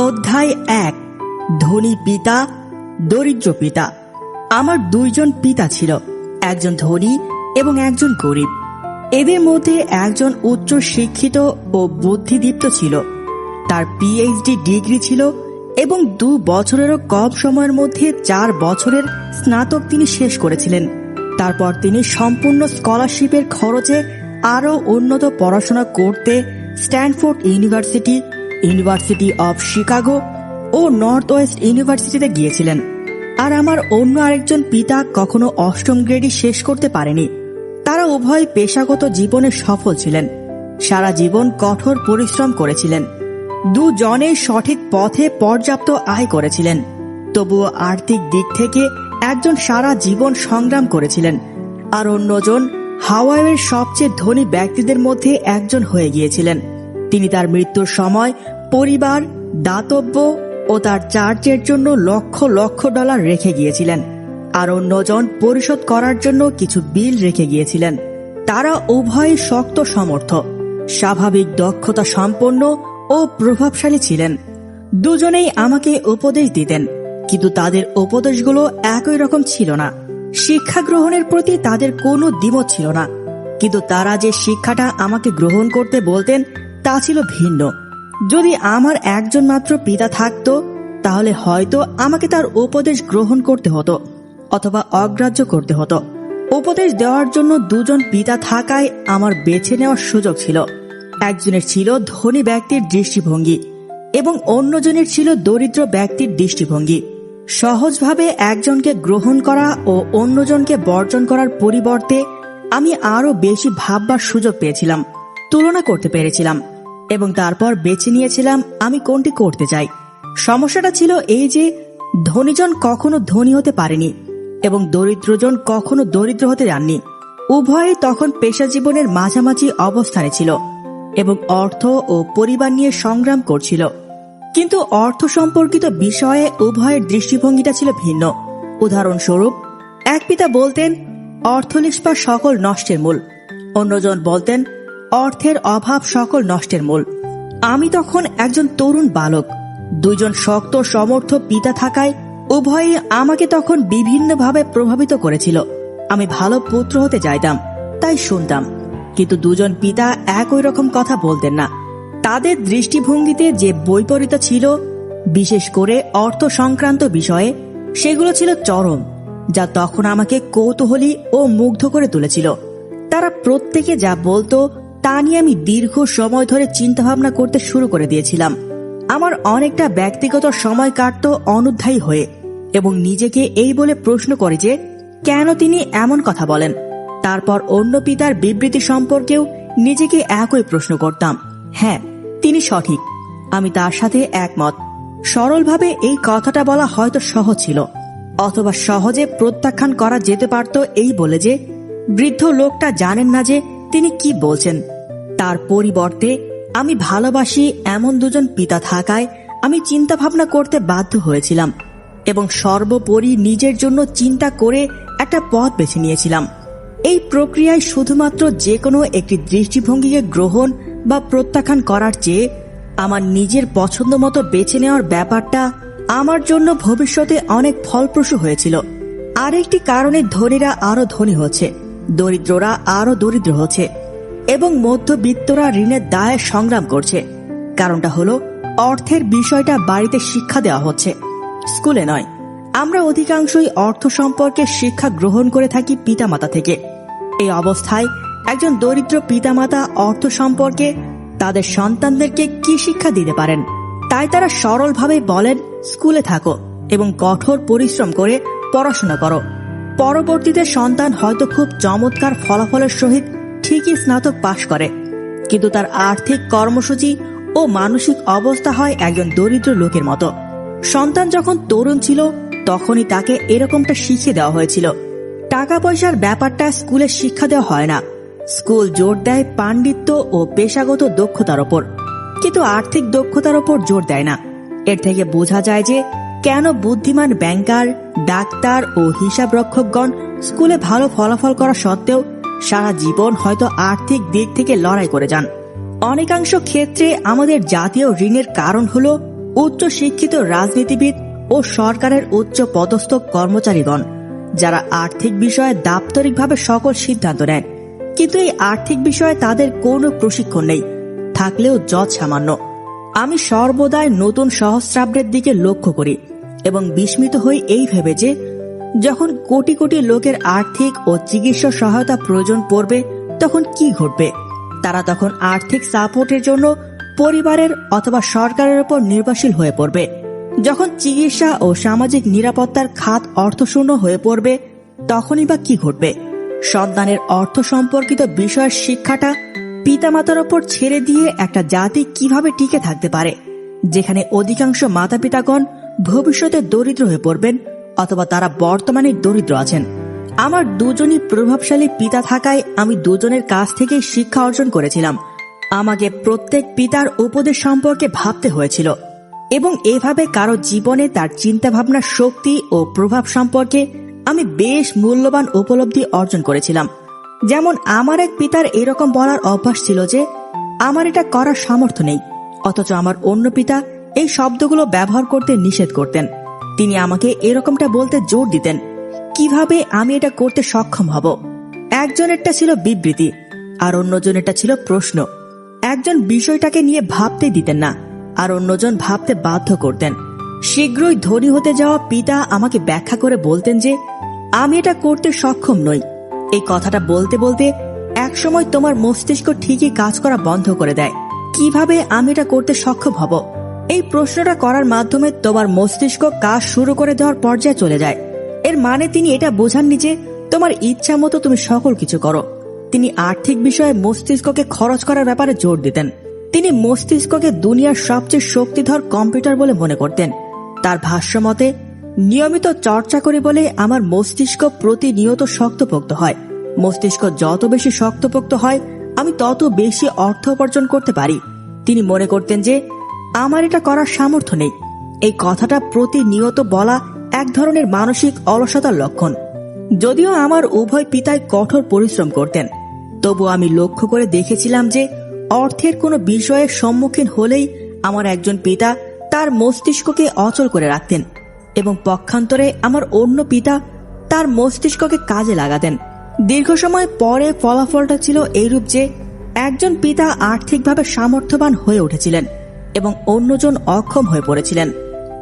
অধ্যায় এক, ধনী পিতা, দরিদ্র পিতা। আমার দুইজন পিতা ছিল, একজন ধনী এবং একজন গরিব। এদের মধ্যে একজন উচ্চ শিক্ষিত ও বুদ্ধিদীপ্ত ছিল। তার পিএইচডি ডিগ্রি ছিল এবং দু বছরেরও কম সময়ের মধ্যে চার বছরের স্নাতক তিনি শেষ করেছিলেন। তারপর তিনি সম্পূর্ণ স্কলারশিপের খরচে আরও উন্নত পড়াশোনা করতে Stanford university university of Chicago O North West ইউনিভার্সিটিতে গিয়েছিলেন। আর আমার অন্য আরেকজন পিতা কখনো অষ্টম গ্রেডই শেষ করতে পারেনি। তারা উভয় পেশাগত জীবনে সফল ছিলেন। সারা জীবন কঠোর পরিশ্রম করেছিলেন। দুজনে সঠিক পথে পর্যাপ্ত আয় করেছিলেন। তবুও আর্থিক দিক থেকে একজন সারা জীবন সংগ্রাম করেছিলেন। আর অন্যজন হাওয়াইয়ের সবচেয়ে ধনী ব্যক্তিদের মধ্যে একজন হয়ে গিয়েছিলেন। তিনি তার মৃত্যুর সময় পরিবার, দাতব্য ও তার চার্চের জন্য লক্ষ লক্ষ ডলার রেখে গিয়েছিলেন। আর অন্যজন পরিশোধ করার জন্য কিছু বিল রেখে গিয়েছিলেন। তারা উভয় শক্ত সমর্থ, স্বাভাবিক দক্ষতা সম্পন্ন ও প্রভাবশালী ছিলেন। দুজনেই আমাকে উপদেশ দিতেন, কিন্তু তাদের উপদেশগুলো একই রকম ছিল না। শিক্ষা গ্রহণের প্রতি তাদের কোনো দ্বিমত ছিল না, কিন্তু তারা যে শিক্ষাটা আমাকে গ্রহণ করতে বলতেন তা ছিল ভিন্ন। যদি আমার একজন মাত্র পিতা থাকতো, তাহলে হয়তো আমাকে তার উপদেশ গ্রহণ করতে হতো, অথবা অগ্রাহ্য করতে হতো। উপদেশ দেওয়ার জন্য দুজন পিতা থাকায় আমার বেছে নেওয়ার সুযোগ ছিল। একজনের ছিল ধনী ব্যক্তির দৃষ্টিভঙ্গি, এবং অন্যজনের ছিল দরিদ্র ব্যক্তির দৃষ্টিভঙ্গি। সহজভাবে একজনকে গ্রহণ করা ও অন্যজনকে বর্জন করার পরিবর্তে আমি আরও বেশি ভাববার সুযোগ পেয়েছিলাম। তুলনা করতে পেরেছিলাম এবং তারপর বেছে নিয়েছিলাম আমি কোনটি করতে চাই। সমস্যাটা ছিল এই যে, ধনীজন কখনো ধনী হতে পারেনি এবং দরিদ্রজন কখনো দরিদ্র হতে যাননি। উভয়ই তখন পেশা জীবনের মাঝামাঝি অবস্থানে ছিল এবং অর্থ ও পরিবার নিয়ে সংগ্রাম করছিল। কিন্তু অর্থ সম্পর্কিত বিষয়ে উভয়ের দৃষ্টিভঙ্গিটা ছিল ভিন্ন। উদাহরণস্বরূপ, এক পিতা বলতেন অর্থনিষ্পা সকল নষ্টের মূল। অন্যজন বলতেন অর্থের অভাব সকল নষ্টের মূল। আমি তখন একজন তরুণ বালক। দুইজন শক্ত, সমর্থ পিতা থাকায় উভয়ই আমাকে তখন বিভিন্নভাবে প্রভাবিত করেছিল। আমি ভালো পুত্র হতে যাইতাম, তাই শুনতাম। কিন্তু দুজন পিতা একই রকম কথা বলতেন না। তাদের দৃষ্টিভঙ্গিতে যে বৈপরীত্য ছিল, বিশেষ করে অর্থ সংক্রান্ত বিষয়ে, সেগুলো ছিল চরম, যা তখন আমাকে কৌতূহলী ও মুগ্ধ করে তুলেছিল। তারা প্রত্যেকে যা বলতো তা নিয়ে আমি দীর্ঘ সময় ধরে চিন্তাভাবনা করতে শুরু করে দিয়েছিলাম। আমার অনেকটা ব্যক্তিগত সময় কাটত অনুধ্যায়ী হয়ে এবং নিজেকে এই বলে প্রশ্ন করে যে, কেন তিনি এমন কথা বলেন? তারপর অন্য পিতার বিবৃতি সম্পর্কেও নিজেকে একই প্রশ্ন করতাম। হ্যাঁ তিনি সঠিক। আমি তার সাথে একমত। সরলভাবে এই কথাটা বলা হয়তো সহজ ছিল, অথবা সহজে প্রত্যাখ্যান করা যেতে পারত এই বলে যে, বৃদ্ধ লোকটা জানেন না যে তিনি কি বলছেন? তার পরিবর্তে, আমি ভালোবাসি এমন দুজন পিতা থাকায় আমি চিন্তা ভাবনা করতে বাধ্য হয়েছিলাম এবং সর্বোপরি নিজের জন্য চিন্তা করে একটা পথ বেছে নিয়েছিলাম। এই প্রক্রিয়ায় শুধুমাত্র যে কোনো একটি দৃষ্টিভঙ্গিকে গ্রহণ বা প্রত্যাখ্যান করার চেয়ে আমার নিজের পছন্দ মতো বেছে নেওয়ার ব্যাপারটা আমার জন্য ভবিষ্যতে অনেক ফলপ্রসূ হয়েছিল। আরেকটি কারণে ধনীরা আরও ধনী হচ্ছে। দরিদ্ররা আরও দরিদ্র হচ্ছে এবং মধ্যবিত্তরা ঋণের দায়ে সংগ্রাম করছে। কারণটা হলো অর্থের বিষয়টা বাড়িতে শিক্ষা দেওয়া হচ্ছে। স্কুলে নয়। আমরা অধিকাংশই অর্থ সম্পর্কে শিক্ষা গ্রহণ করে থাকি পিতামাতা থেকে। এই অবস্থায় একজন দরিদ্র পিতামাতা অর্থ সম্পর্কে তাদের সন্তানদেরকে কি শিক্ষা দিতে পারেন? তাই তারা সরলভাবে বলেন, স্কুলে থাকো এবং কঠোর পরিশ্রম করে পড়াশোনা করো। পরবর্তীতে সন্তান হয়তো খুব চমৎকার ফলাফলের সহিত ঠিকই স্নাতক পাশ করে। কিন্তু তার আর্থিক কর্মসূচি ও মানসিক অবস্থা হয় একজন দরিদ্র লোকের মতো। সন্তান যখন তরুণ ছিল, তখনই তাকে এরকমটা শিখিয়ে দেওয়া হয়েছিল। টাকা পয়সার ব্যাপারটা স্কুলে শিক্ষা দেওয়া হয় না। স্কুল জোর দেয় পাণ্ডিত্য ও পেশাগত দক্ষতার ওপর। কিন্তু আর্থিক দক্ষতার ওপর জোর দেয় না। এর থেকে বোঝা যায় যে কেন বুদ্ধিমান ব্যাংকার, ডাক্তার ও হিসাবরক্ষকগণ স্কুলে ভালো ফলাফল করা সত্ত্বেও সারা জীবন হয়তো আর্থিক দিক থেকে লড়াই করে যান। অনেকাংশ ক্ষেত্রে আমাদের জাতীয় ঋণের কারণ হল উচ্চ শিক্ষিত রাজনীতিবিদ ও সরকারের উচ্চ পদস্থ কর্মচারীগণ, যারা আর্থিক বিষয়ে দাপ্তরিকভাবে সকল সিদ্ধান্ত নেন। কিন্তু এই আর্থিক বিষয়ে তাদের কোনো প্রশিক্ষণ নেই, থাকলেও যৎ সামান্য আমি সর্বদাই নতুন সহস্রাব্দের দিকে লক্ষ্য করি। এবং বিস্মিত হই এই ভেবে যে, যখন কোটি কোটি লোকের আর্থিক ও চিকিৎসা সহায়তা প্রয়োজন পড়বে, তখন কি ঘটবে? তারা তখন আর্থিক সাপোর্টের জন্য পরিবারের অথবা সরকারের উপর নির্ভরশীল হয়ে পড়বে। যখন চিকিৎসা ও সামাজিক নিরাপত্তার খাত অর্থশূন্য হয়ে পড়বে, তখনই বা কি ঘটবে? সন্তানের অর্থ সম্পর্কিত বিষয়ের শিক্ষাটা পিতামাতার ওপর ছেড়ে দিয়ে একটা জাতি কীভাবে টিকে থাকতে পারে? যেখানে অধিকাংশ মাতা পিতাগণ ভবিষ্যতে দরিদ্র হয়ে পড়বেন অথবা তারা বর্তমানে দরিদ্র আছেন। আমার দুজনই প্রভাবশালী পিতা থাকায় আমি দুজনের কাছ থেকেই শিক্ষা অর্জন করেছিলাম। আমাকে প্রত্যেক পিতার উপদেশ সম্পর্কে ভাবতে হয়েছিল এবং এভাবে কারও জীবনে তার চিন্তাভাবনার শক্তি ও প্রভাব সম্পর্কে আমি বেশ মূল্যবান উপলব্ধি অর্জন করেছিলাম। যেমন আমার এক পিতার এরকম বলার অভ্যাস ছিল যে, আমার এটা করার সামর্থ্য নেই, অথচ আমার অন্য পিতা এই শব্দগুলো ব্যবহার করতে নিষেধ করতেন। তিনি আমাকে এরকমটা বলতে জোর দিতেন। কীভাবে আমি এটা করতে সক্ষম হব? একজনেরটা ছিল বিবৃতি, আর অন্যজনেরটা ছিল প্রশ্ন। একজন বিষয়টাকে নিয়ে ভাবতে দিতেন না, আর অন্যজন ভাবতে বাধ্য করতেন। শীঘ্রই ধনী হতে যাওয়া পিতা আমাকে ব্যাখ্যা করে বলতেন যে, আমি এটা করতে সক্ষম নই। এই কথাটা বলতে বলতে একসময় তোমার মস্তিষ্ক ঠিকই কাজ করা বন্ধ করে দেয়। কীভাবে আমি এটা করতে সক্ষম হব? এই প্রশ্নটা করার মাধ্যমে তোমার মস্তিষ্ক কাজ শুরু করে দেওয়ার পর্যায়ে চলে যায়। এর মানে তিনি এটা বোঝাননি যে তোমার ইচ্ছা মতো তুমি সকল কিছু করো। তিনি আর্থিক বিষয়ে মস্তিষ্ককে খরচ করার ব্যাপারে জোর দিতেন। তিনি মস্তিষ্ককে দুনিয়ার সবচেয়ে শক্তিধর কম্পিউটার বলে মনে করতেন। তার ভাষ্য মতে, নিয়মিত চর্চা করে বলে আমার মস্তিষ্ক প্রতিনিয়ত শক্তপোক্ত হয়। মস্তিষ্ক যত বেশি শক্তপোক্ত হয়, আমি তত বেশি অর্থ উপার্জন করতে পারি। তিনি মনে করতেন যে আমার এটা করার সামর্থ্য নেই। এই কথাটা প্রতিনিয়ত বলা এক ধরনের মানসিক অলসতার লক্ষণ। যদিও আমার উভয় পিতায় কঠোর পরিশ্রম করতেন, তবু আমি লক্ষ্য করে দেখেছিলাম যে অর্থের কোনো বিষয়ের সম্মুখীন হলেই আমার একজন পিতা তার মস্তিষ্ককে অচল করে রাখতেন এবং পক্ষান্তরে আমার অন্য পিতা তার মস্তিষ্ককে কাজে লাগাতেন। দীর্ঘ সময় পরে ফলাফলটা ছিল এইরূপ যে একজন পিতা আর্থিকভাবে সামর্থ্যবান হয়ে উঠেছিলেন। এবং অন্যজন অক্ষম হয়ে পড়েছিলেন।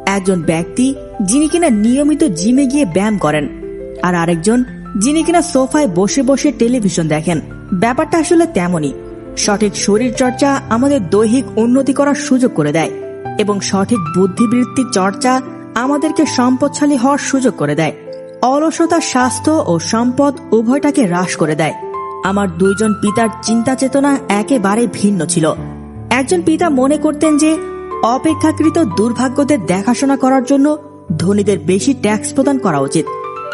একজন ব্যক্তি যিনি কিনা নিয়মিত জিমে গিয়ে ব্যায়াম করেন আর আরেকজন যিনি কিনা সোফায় বসে বসে টেলিভিশন দেখেন। ব্যাপারটা আসলে তেমনই। সঠিক শরীর চর্চা আমাদের দৈহিক উন্নতি করার সুযোগ করে দেয় এবং সঠিক বুদ্ধিবৃত্তির চর্চা আমাদেরকে সম্পদশালী হওয়ার সুযোগ করে দেয়। অলসতা, স্বাস্থ্য ও সম্পদ উভয়টাকে হ্রাস করে দেয়। আমার দুইজন পিতার চিন্তা চেতনা একেবারে ভিন্ন ছিল। একজন পিতা মনে করতেন যে অপেক্ষাকৃত দুর্ভাগ্যদের দেখাশোনা করার জন্য ধনীদের বেশি ট্যাক্স প্রদান করা উচিত।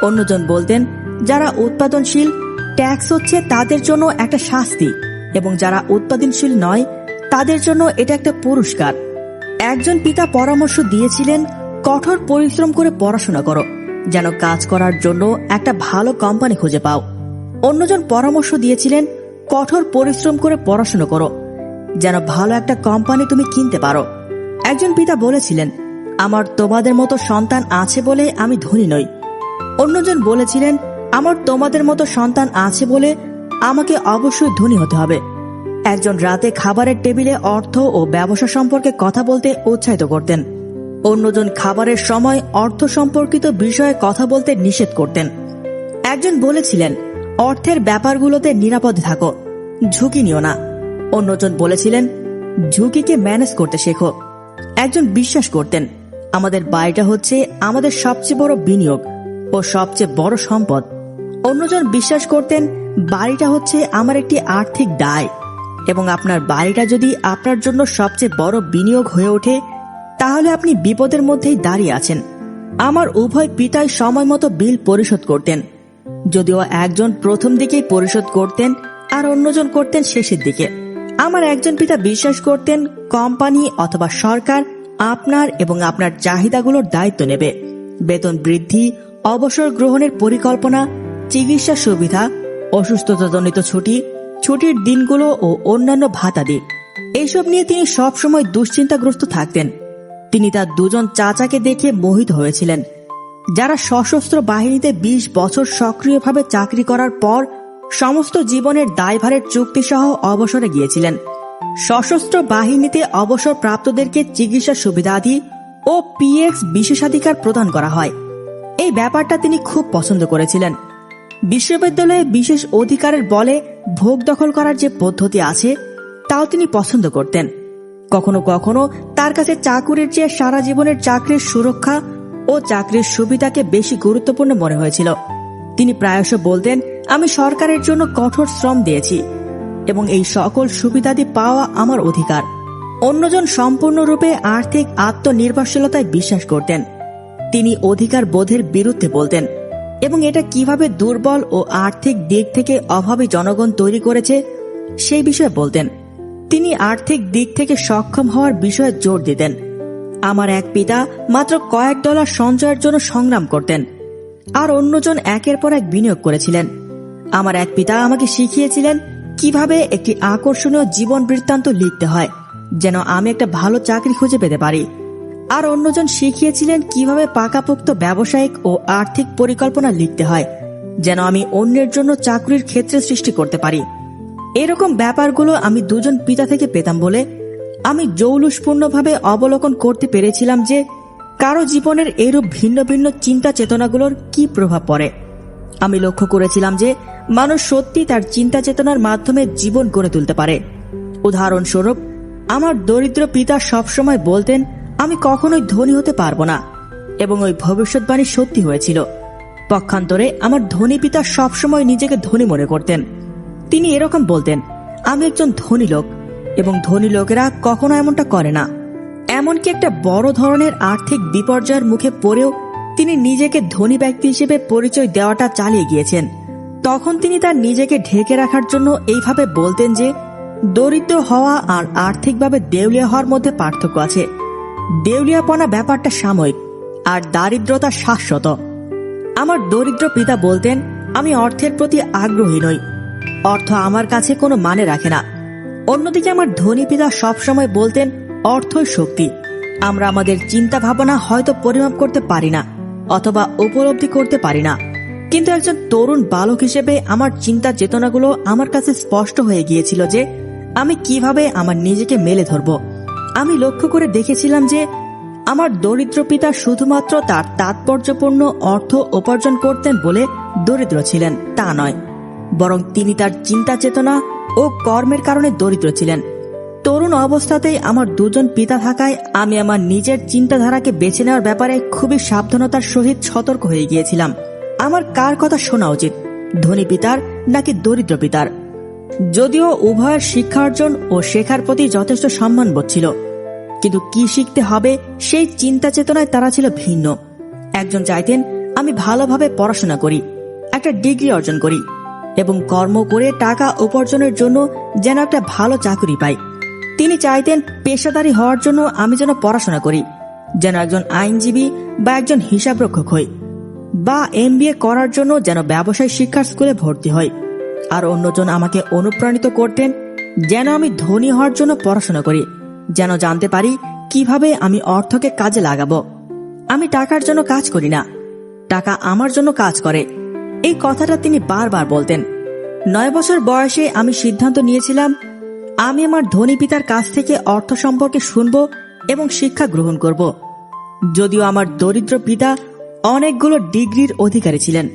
অন্যজন বলতেন, যারা উৎপাদনশীল, ট্যাক্স হচ্ছে তাদের জন্য একটা শাস্তি, এবং যারা উৎপাদনশীল নয়, তাদের জন্য এটা একটা পুরস্কার। একজন পিতা পরামর্শ দিয়েছিলেন, কঠোর পরিশ্রম করে পড়াশোনা করো, যেন কাজ করার জন্য একটা ভালো কোম্পানি খুঁজে পাও। অন্যজন পরামর্শ দিয়েছিলেন, কঠোর পরিশ্রম করে পড়াশোনা করো যেন ভালো একটা কোম্পানি তুমি কিনতে পারো। একজন পিতা বলেছিলেন, আমার তোমাদের মতো সন্তান আছে বলে আমি ধনী নই। অন্যজন বলেছিলেন, আমার তোমাদের মতো সন্তান আছে বলে আমাকে অবশ্যই ধনী হতে হবে। একজন রাতে খাবারের টেবিলে অর্থ ও ব্যবসা সম্পর্কে কথা বলতে উৎসাহিত করতেন। অন্যজন খাবারের সময় অর্থ সম্পর্কিত বিষয়ে কথা বলতে নিষেধ করতেন। একজন বলেছিলেন, অর্থের ব্যাপারগুলোতে নিরাপদে থাকো, ঝুঁকি নিও না। অন্যজন বলেছিলেন, ঝুঁকিকে ম্যানেজ করতে শেখো। একজন বিশ্বাস করতেন, আমাদের বাড়িটা হচ্ছে আমাদের সবচেয়ে বড় বিনিয়োগ ও সবচেয়ে বড় সম্পদ। অন্যজন বিশ্বাস করতেন, বাড়িটা হচ্ছে আমার একটি আর্থিক দায় এবং আপনার বাড়িটা যদি আপনার জন্য সবচেয়ে বড় বিনিয়োগ হয়ে ওঠে, তাহলে আপনি বিপদের মধ্যেই দাঁড়িয়ে আছেন। আমার উভয় পিতাই সময় মতো বিল পরিশোধ করতেন। যদিও একজন প্রথম দিকেই পরিশোধ করতেন আর অন্যজন করতেন শেষের দিকে। আমার একজন পিতা বিশ্বাস করতেন, কোম্পানি অথবা সরকার আপনার এবং আপনার চাহিদাগুলোর দায়িত্ব নেবে। বেতন বৃদ্ধি, অবসর গ্রহণের পরিকল্পনা, চিকিৎসা সুবিধা, অসুস্থতাজনিত ছুটি, ছুটির দিনগুলো ও অন্যান্য ভাতাদি। এইসব নিয়ে তিনি সবসময় দুশ্চিন্তাগ্রস্ত থাকতেন। তিনি তার দুজন চাচাকে দেখে মোহিত হয়েছিলেন। যারা সশস্ত্র বাহিনীতে ২০ বছর সক্রিয়ভাবে চাকরি করার পর সমস্ত জীবনের দায়ভারের চুক্তি সহ অবসরে গিয়েছিলেন। সশস্ত্র বাহিনীতে অবসর প্রাপ্তদেরকে চিকিৎসা সুবিধাদি ও পিএক্স বিশেষাধিকার প্রদান করা হয়। এই ব্যাপারটা তিনি খুব পছন্দ করেছিলেন। বিশ্ববিদ্যালয়ে বিশেষ অধিকারের বলে ভোগ দখল করার যে পদ্ধতি আছে, তাও তিনি পছন্দ করতেন। কখনো কখনো তার কাছে চাকুরির চেয়ে সারা জীবনের চাকরির সুরক্ষা ও চাকরির সুবিধাকে বেশি গুরুত্বপূর্ণ মনে হয়েছিল। তিনি প্রায়শ বলতেন আমি সরকারের জন্য কঠোর শ্রম দিয়েছি এবং এই সকল সুবিধাদি পাওয়া আমার অধিকার। অন্যজন সম্পূর্ণরূপে আর্থিক আত্মনির্ভরশীলতায় বিশ্বাস করতেন। তিনি অধিকার বোধের বিরুদ্ধে বলতেন এবং এটা কীভাবে দুর্বল ও আর্থিক দিক থেকে অভাবী জনগণ তৈরি করেছে সেই বিষয়ে বলতেন। তিনি আর্থিক দিক থেকে সক্ষম হওয়ার বিষয়ে জোর দিতেন। আমার এক পিতা মাত্র কয়েক ডলার সঞ্চয়ের জন্য সংগ্রাম করতেন। আর অন্যজন একের পর এক বিনিয়োগ করেছিলেন। আমার এক পিতা আমাকে শিখিয়েছিলেন কীভাবে একটি আকর্ষণীয় জীবন বৃত্তান্ত লিখতে হয়, যেন আমি একটা ভালো চাকরি খুঁজে পেতে পারি। আর অন্যজন শিখিয়েছিলেন কীভাবে পাকাপোক্ত ব্যবসায়িক ও আর্থিক পরিকল্পনা লিখতে হয়, যেন আমি অন্যের জন্য চাকরির ক্ষেত্রে সৃষ্টি করতে পারি। এরকম ব্যাপারগুলো আমি দুজন পিতা থেকে পেতাম বলে আমি জৌলুসপূর্ণভাবে অবলোকন করতে পেরেছিলাম যে কারও জীবনের এরূপ ভিন্ন ভিন্ন চিন্তা চেতনাগুলোর কি প্রভাব পড়ে। আমি লক্ষ্য করেছিলাম যে মানুষ সত্যি তার চিন্তা চেতনার মাধ্যমে জীবন গড়ে তুলতে পারে। উদাহরণস্বরূপ, আমার দরিদ্র পিতা সবসময় বলতেন, আমি কখনোই ধনী হতে পারব না। এবং ওই ভবিষ্যৎবাণী সত্যি হয়েছিল। পক্ষান্তরে, আমার ধনী পিতা সবসময় নিজেকে ধনী মনে করতেন। তিনি এরকম বলতেন, আমি একজন ধনী লোক, এবং ধনী লোকেরা কখনো এমনটা করে না। এমনকি একটা বড় ধরনের আর্থিক বিপর্যয়ের মুখে পড়েও তিনি নিজেকে ধনী ব্যক্তি হিসেবে পরিচয় দেওয়াটা চালিয়ে গিয়েছেন। তখন তিনি তার নিজেকে ঢেকে রাখার জন্য এইভাবে বলতেন যে, দরিদ্র হওয়া আর আর্থিকভাবে দেউলিয়া হওয়ার মধ্যে পার্থক্য আছে। দেউলিয়াপনা ব্যাপারটা সাময়িক, আর দারিদ্রতা শাশ্বত। আমার দরিদ্র পিতা বলতেন, আমি অর্থের প্রতি আগ্রহী নই। অর্থ আমার কাছে কোনো মানে রাখে না। অন্যদিকে আমার ধনী পিতা সবসময় বলতেন, অর্থই শক্তি। আমরা আমাদের চিন্তা ভাবনা হয়তো পরিমাপ করতে পারি না, অথবা উপলব্ধি করতে পারি না। কিন্তু একজন তরুণ বালক হিসেবে আমার চিন্তা চেতনাগুলো আমার কাছে স্পষ্ট হয়ে গিয়েছিল যে আমি কীভাবে আমার নিজেকে মেলে ধরব। আমি লক্ষ্য করে দেখেছিলাম যে আমার দরিদ্র পিতা শুধুমাত্র তার তাৎপর্যপূর্ণ অর্থ উপার্জন করতেন বলে দরিদ্র ছিলেন, তা নয়। বরং তিনি তার চিন্তা চেতনা ও কর্মের কারণে দরিদ্র ছিলেন। তরুণ অবস্থাতেই আমার দুজন পিতা থাকায় আমি আমার নিজের চিন্তাধারাকে বেছে নেওয়ার ব্যাপারে খুবই সাবধানতার সহিত সতর্ক হয়ে গিয়েছিলাম। আমার কার কথা শোনা উচিত? ধনী পিতার নাকি দরিদ্র পিতার? যদিও উভয়ের শিক্ষার্জন ও শেখার প্রতি যথেষ্ট সম্মান ছিল। কিন্তু কি শিখতে হবে সেই চিন্তা চেতনায় তারা ছিল ভিন্ন। একজন চাইতেন আমি ভালোভাবে পড়াশোনা করি, একটা ডিগ্রি অর্জন করি এবং কর্ম করে টাকা উপার্জনের জন্য যেন একটা ভালো চাকরি পাই। তিনি চাইতেন পেশাদারি হওয়ার জন্য আমি যেন পড়াশোনা করি, যেন একজন আইনজীবী বা একজন হিসাবরক্ষক হই। বা এম করার জন্য যেন ব্যবসায় শিক্ষার স্কুলে ভর্তি হই আর অন্যজন আমাকে অনুপ্রাণিত করতেন, যেন আমি ধনী হওয়ার জন্য পড়াশোনা করি, যেন জানতে পারি কীভাবে আমি অর্থকে কাজে লাগাবো। আমি টাকার জন্য কাজ করি না, টাকা আমার জন্য কাজ করে। এই কথাটা তিনি বারবার বলতেন। নয় বছর বয়সে আমি সিদ্ধান্ত নিয়েছিলাম, আমি আমার ধনী পিতার কাছ থেকে অর্থ সম্পর্কে শুনব এবং শিক্ষা গ্রহণ করব। যদিও আমার দরিদ্র পিতা অনেকগুলো ডিগ্রির অধিকারী ছিলেন।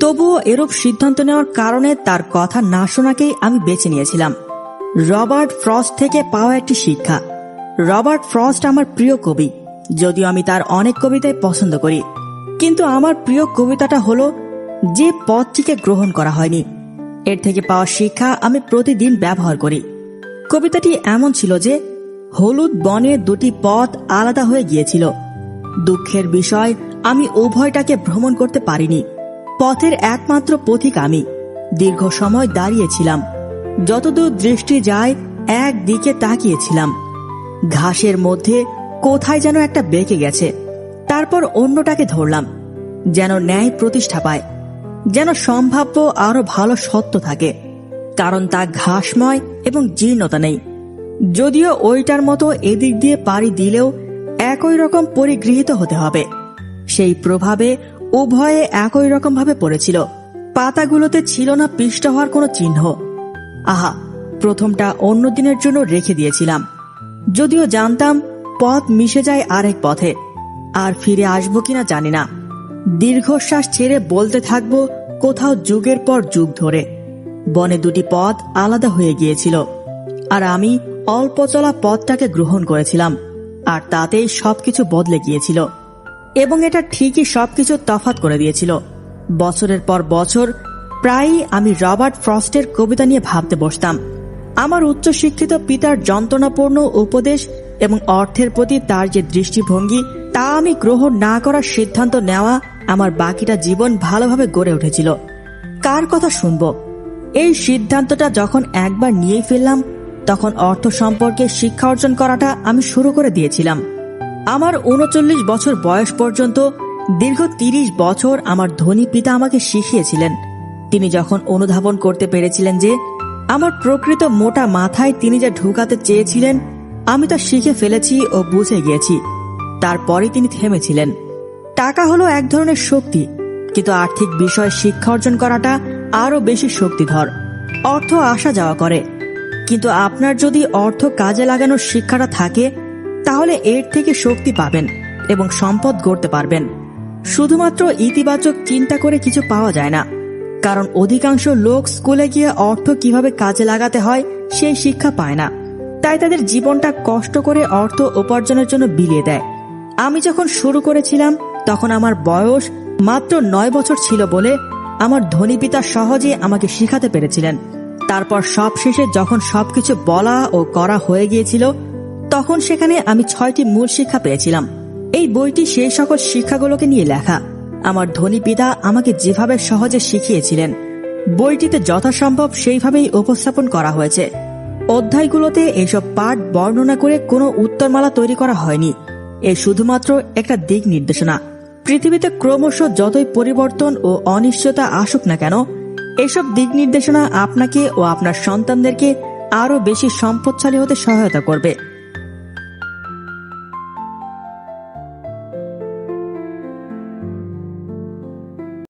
তবুও এরূপ সিদ্ধান্ত নেওয়ার কারণে তার কথা না শোনাকেই আমি বেছে নিয়েছিলাম। রবার্ট ফ্রস্ট থেকে পাওয়া একটি শিক্ষা। রবার্ট ফ্রস্ট আমার প্রিয় কবি, যদিও আমি তার অনেক কবিতাই পছন্দ করি। কিন্তু আমার প্রিয় কবিতাটা হলো, যে পথটিকে গ্রহণ করা হয়নি। এর থেকে পাওয়া শিক্ষা আমি প্রতিদিন ব্যবহার করি। কবিতাটি এমন ছিল যে, হলুদ বনে দুটি পথ আলাদা হয়ে গিয়েছিল। দুঃখের বিষয় আমি উভয়টাকে ভ্রমণ করতে পারিনি। পথের একমাত্র পথিক আমি। দীর্ঘ সময় দাঁড়িয়েছিলাম। যতদূর দৃষ্টি যায় এক দিকে তাকিয়েছিলাম। ঘাসের মধ্যে কোথায় যেন একটা বেঁকে গেছে। তারপর অন্যটাকে ধরলাম, যেন ন্যায় প্রতিষ্ঠা পায়, যেন সম্ভাব্য আরও ভালো সত্য থাকে। কারণ তা ঘাসময় এবং জীর্ণতা নেই। যদিও ওইটার মতো এদিক দিয়ে পাড়ি দিলেও একই রকম পরিগৃহীত হতে হবে। সেই প্রভাবে উভয়ে একই রকম ভাবে পড়েছিল। পাতাগুলোতে ছিল না পিষ্ট হওয়ার কোনো চিহ্ন। আহা, প্রথমটা অন্য দিনের জন্য রেখে দিয়েছিলাম। যদিও জানতাম, পথ মিশে যায় আরেক পথে। আর ফিরে আসব কিনা জানি না। দীর্ঘশ্বাস ছেড়ে বলতে থাকব, কোথাও যুগের পর যুগ ধরে। বনে দুটি পথ আলাদা হয়ে গিয়েছিল। আর আমি অল্প চলা পথটাকে গ্রহণ করেছিলাম। আর তাতেই সবকিছু বদলে গিয়েছিল। এবং এটা ঠিকই সবকিছু তফাত করে দিয়েছিল। বছরের পর বছর প্রায়ই আমি রবার্ট ফ্রস্টের কবিতা নিয়ে ভাবতে বসতাম। আমার উচ্চশিক্ষিত পিতার যন্ত্রণাপূর্ণ উপদেশ এবং অর্থের প্রতি তার যে দৃষ্টিভঙ্গি, তা আমি গ্রহণ না করার সিদ্ধান্ত নেওয়া আমার বাকিটা জীবন ভালোভাবে গড়ে উঠেছিল। কার কথা শুনব? এই সিদ্ধান্তটা যখন একবার নিয়েই ফেললাম, তখন অর্থ সম্পর্কে শিক্ষা অর্জন করাটা আমি শুরু করে দিয়েছিলাম। আমার উনচল্লিশ বছর বয়স পর্যন্ত দীর্ঘ তিরিশ বছর আমার ধনী পিতা আমাকে শিখিয়েছিলেন। তিনি যখন অনুধাবন করতে পেরেছিলেন যে আমার প্রকৃত মোটা মাথায় তিনি যা ঢুকাতে চেয়েছিলেন, আমি তা শিখে ফেলেছি ও বুঝে গিয়েছি। তারপরে তিনি থেমেছিলেন। টাকা হলো এক ধরনের শক্তি, কিন্তু আর্থিক বিষয়ে শিক্ষা অর্জন করাটা আরও বেশি শক্তিধর। অর্থ আসা যাওয়া করে। কিন্তু আপনার যদি অর্থ কাজে লাগানোর শিক্ষাটা থাকে তাহলে এর থেকে শক্তি পাবেন এবং সম্পদ গড়তে পারবেন। শুধুমাত্র ইতিবাচক চিন্তা করে কিছু পাওয়া যায় না। কারণ অধিকাংশ লোক স্কুলে গিয়ে অর্থ কীভাবে কাজে লাগাতে হয়, সেই শিক্ষা পায় না। তাই তাদের জীবনটা কষ্ট করে অর্থ উপার্জনের জন্য বিলিয়ে দেয়। আমি যখন শুরু করেছিলাম, তখন আমার বয়স মাত্র নয় বছর ছিল বলে আমার ধনী পিতা সহজে আমাকে শিখাতে পেরেছিলেন। তারপর সব শেষে যখন সবকিছু বলা ও করা হয়ে গিয়েছিল তখন সেখানে আমি ছয়টি মূল শিক্ষা পেয়েছিলাম। এই বইটি সেই সকল শিক্ষাগুলোকে নিয়ে লেখা। আমার ধনী পিতা আমাকে যেভাবে সহজে শিখিয়েছিলেন, বইটিতে যথাসম্ভব সেইভাবেই উপস্থাপন করা হয়েছে। অধ্যায়গুলোতে এসব পাঠ বর্ণনা করে কোনো উত্তরমালা তৈরি করা হয়নি। এ শুধুমাত্র একটা দিক নির্দেশনা। পৃথিবীতে ক্রমশ যতই পরিবর্তন ও অনিশ্চয়তা আসুক না কেন, এসব দিক নির্দেশনা আপনাকে ও আপনার সন্তানদেরকে আরও বেশি সম্পদশালী হতে সহায়তা করবে।